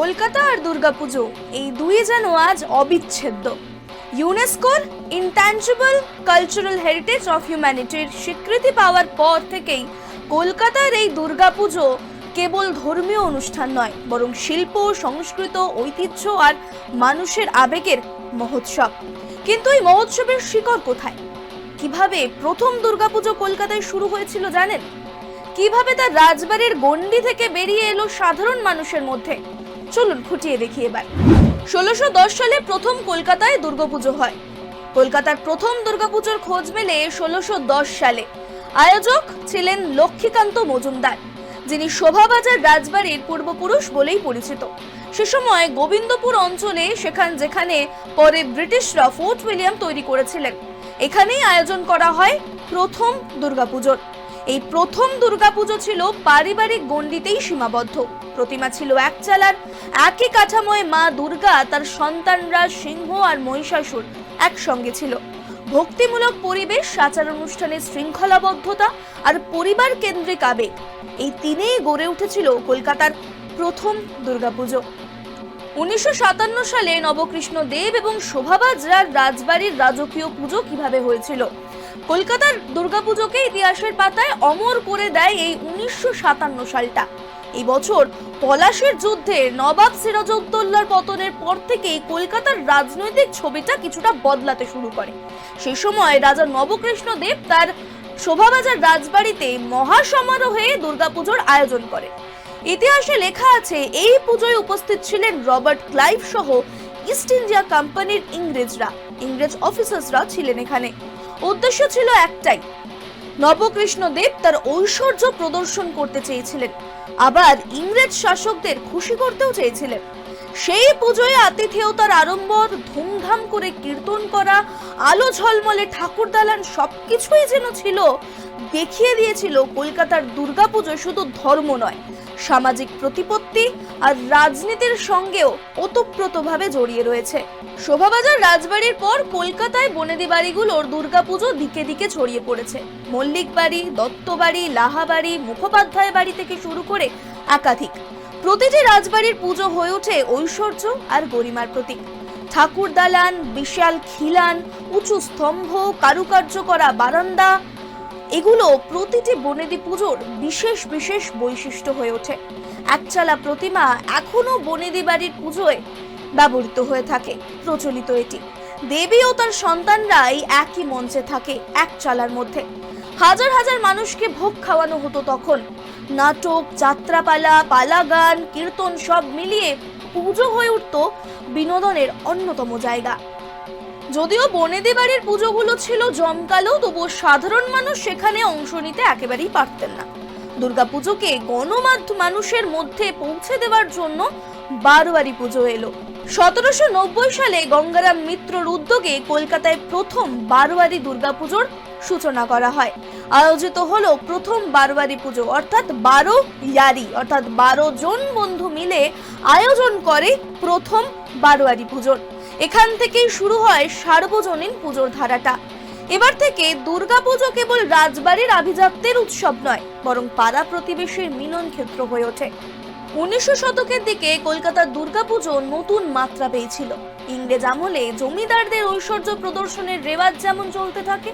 কলকাতা আর দুর্গাপুজো, এই দুই যেন আজ অবিচ্ছেদ্য। ইউনেস্কোর ইনট্যাঞ্জিবল কালচারাল হেরিটেজ অফ হিউম্যানিটির স্বীকৃতি পাওয়ার পর থেকেই কলকাতার এই দুর্গাপুজো কেবল ধর্মীয় অনুষ্ঠান নয়, বরং শিল্প, সংস্কৃত, ঐতিহ্য আর মানুষের আবেগের মহোৎসব। কিন্তু এই মহোৎসবের শিকড় কোথায়? কীভাবে প্রথম দুর্গাপুজো কলকাতায় শুরু হয়েছিল জানেন? কীভাবে তার রাজবাড়ির গণ্ডি থেকে বেরিয়ে এলো সাধারণ মানুষের মধ্যে? চলুন খুঁটিয়ে দেখি এবার। ষোলোশো সালে প্রথম কলকাতায় দুর্গাপুজো হয়। কলকাতার প্রথম দুর্গাপুজোর খোঁজ মেলে ষোলোশো সালে। আয়োজক ছিলেন লক্ষ্মীকান্ত মজুমদার, যিনি শোভাবাজার রাজবাড়ির পূর্বপুরুষ বলেই পরিচিত। সে সময় গোবিন্দপুর অঞ্চলে সেখান যেখানে পরে ব্রিটিশরা ফোর্ট উইলিয়াম তৈরি করেছিলেন, এখানেই আয়োজন করা হয় প্রথম দুর্গাপুজোর। এই প্রথম দুর্গাপুজো ছিল পারিবারিক গণ্ডিতেই সীমাবদ্ধ। প্রতিমা ছিল এক চালার একই কাঠামোয় মা দুর্গা, তার সন্তানরা সিংহ আর মহিষাসুর একসঙ্গে ছিল। ভক্তিমূলক পরিবেশ, আচার অনুষ্ঠানের শৃঙ্খলাবদ্ধতা আর পরিবার কেন্দ্রিক আবেগ, এই তিনেই গড়ে উঠেছিল কলকাতার প্রথম দুর্গাপুজো। উনিশশো সাতান্ন সালে নবকৃষ্ণ দেব এবং শোভাবাজার রাজবাড়ির রাজকীয় পুজো কীভাবে হয়েছিল? কলকাতার দুর্গাপুজোকে ইতিহাসের পাতায় অমর করে দেয় এই উনিশশো সাতান্ন সালটা। এই বছর পলাশের যুদ্ধে নবাব সিরাজউদ্দৌলার পতনের পর থেকেই কলকাতার রাজনৈতিক ছবিটা কিছুটা বদলাতে শুরু করে। সেই সময় রাজা নবকৃষ্ণ দেব তার শোভাবাজার রাজবাড়িতে মহাসমারোহে দুর্গাপুজোর আয়োজন করে। ইতিহাসে লেখা আছে, এই পুজোয় উপস্থিত ছিলেন রবার্ট ক্লাইভ সহ ইস্ট ইন্ডিয়া কোম্পানির ইংরেজরা। ইংরেজ অফিসার্সরা ছিলেন এখানে। উদ্দেশ্য ছিল একটাই। নবকৃষ্ণ দেব তার ঐশ্বর্য প্রদর্শন করতে চেয়েছিলেন। আবার ইংরেজ শাসকদের খুশি করতেও চেয়েছিলেন। সেই পুজোয় আতিথেয়তার আড়ম্বর ধুমধাম করে কীর্তন করা, আলো ঝলমলে ঠাকুর দালান সবকিছুই যেন ছিল, দেখিয়ে দিয়েছিল কলকাতার দুর্গাপুজো শুধু ধর্ম নয়, সামাজিক প্রতিপত্তি আর রাজনীতির সঙ্গেও ওতপ্রোতভাবে জড়িয়ে রয়েছে। শোভাবাজার রাজবাড়ির পর কলকাতায় বনেদি বাড়িগুলোর দুর্গাপুজো দিকে দিকে ছড়িয়ে পড়েছে। মল্লিক বাড়ি দত্ত বাড়ি লাহা বাড়ি মুখোপাধ্যায় বাড়ি থেকে শুরু করে একাধিক। প্রতিটি রাজবাড়ির পুজো হয়ে ওঠে ঐশ্বর্য আর গরিমার প্রতীক। ঠাকুর দালান, বিশাল খিলান, উঁচু স্তম্ভ, কারুকার্য করা বারান্দা, এগুলো প্রতিটি বনেদি পুজোর বিশেষ বিশেষ বৈশিষ্ট্য হয়ে ওঠে। একচালা প্রতিমা এখনও বনেদি বাড়ির পুজোয় ব্যবহৃত হয়ে থাকে, প্রচলিত এটি। দেবী ও তার সন্তানরা এই একই মঞ্চে থাকে এক চালার মধ্যে। হাজার হাজার মানুষকে ভোগ খাওয়ানো হতো তখন। নাটক, যাত্রাপালা পালা গান কীর্তন সব মিলিয়ে পুজো হয়ে উঠত বিনোদনের অন্যতম জায়গা। যদিও বনেদি বাড়ির পুজোগুলো ছিল জমকালো, তবুও সাধারণ মানুষ সেখানে অংশ নিতে একেবারেই পারতেন না। দুর্গাপুজোকে গণমাধ্যম মানুষের মধ্যে পৌঁছে দেওয়ার জন্য বারোয়ারি পুজো এলো। সতেরোশো নব্বই সালে গঙ্গারাম মিত্রর উদ্যোগে কলকাতায় প্রথম বারোয়ারি দুর্গাপুজোর সূচনা করা হয়। আয়োজিত হলো প্রথম বারোয়ারি পুজো, অর্থাৎ বারো ইয়ারি, অর্থাৎ বারো জন বন্ধু মিলে আয়োজন করে প্রথম বারোয়ারি পুজোর এখান থেকেই শুরু হয় সার্বজনীন পুজোর ধারাটা। এবার থেকে দুর্গাপুজো কেবল রাজবাড়ির আভিজাত্যের উৎসব নয়, বরং পাড়া প্রতিবেশীর মিলন ক্ষেত্র হয়ে ওঠে। উনিশশো শতকের দিকে কলকাতার দুর্গাপুজো নতুন মাত্রা পেয়েছিল। ইংরেজ আমলে জমিদারদের ঐশ্বর্য প্রদর্শনের রেওয়াজ যেমন চলতে থাকে,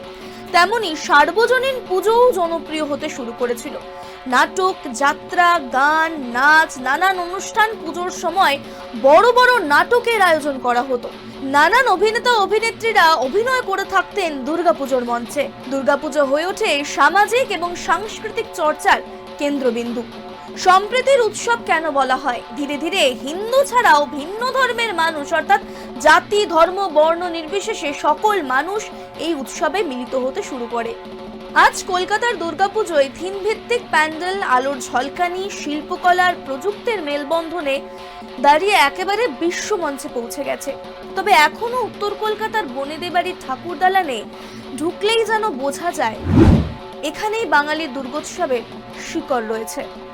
তেমনি সার্বজনীন পুজোও জনপ্রিয় হতে শুরু করেছিল। নাটক, যাত্রা, গান, নাচ, নানান অনুষ্ঠান পুজোর সময় বড় বড় নাটকের আয়োজন করা হতো। নানান অভিনেতা অভিনেত্রীরা অভিনয় করে থাকতেন দুর্গাপুজোর মঞ্চে। দুর্গাপুজো হয়ে ওঠে সামাজিক এবং সাংস্কৃতিক চর্চার কেন্দ্রবিন্দু। সম্প্রীতির উৎসব কেন বলা হয়? ধীরে ধীরে হিন্দু ছাড়াও ভিন্ন ধর্মের মানুষ, অর্থাৎ জাতি, ধর্ম, বর্ণ নির্বিশেষে সকল মানুষ এই উৎসবে মিলিত হতে শুরু করে। আজ কলকাতার দুর্গাপুজোয় থিম ভিত্তিক প্যান্ডেল, আলোর ঝলকানি, শিল্পকলার প্রযুক্তির মেলবন্ধনে দাঁড়িয়ে একেবারে বিশ্ব মঞ্চে পৌঁছে গেছে। তবে এখনও উত্তর কলকাতার বনেদি বাড়ির ঠাকুর দালানে ঢুকলেই যেন বোঝা যায়, এখানেই বাঙালির দুর্গোৎসবের শিকড় রয়েছে।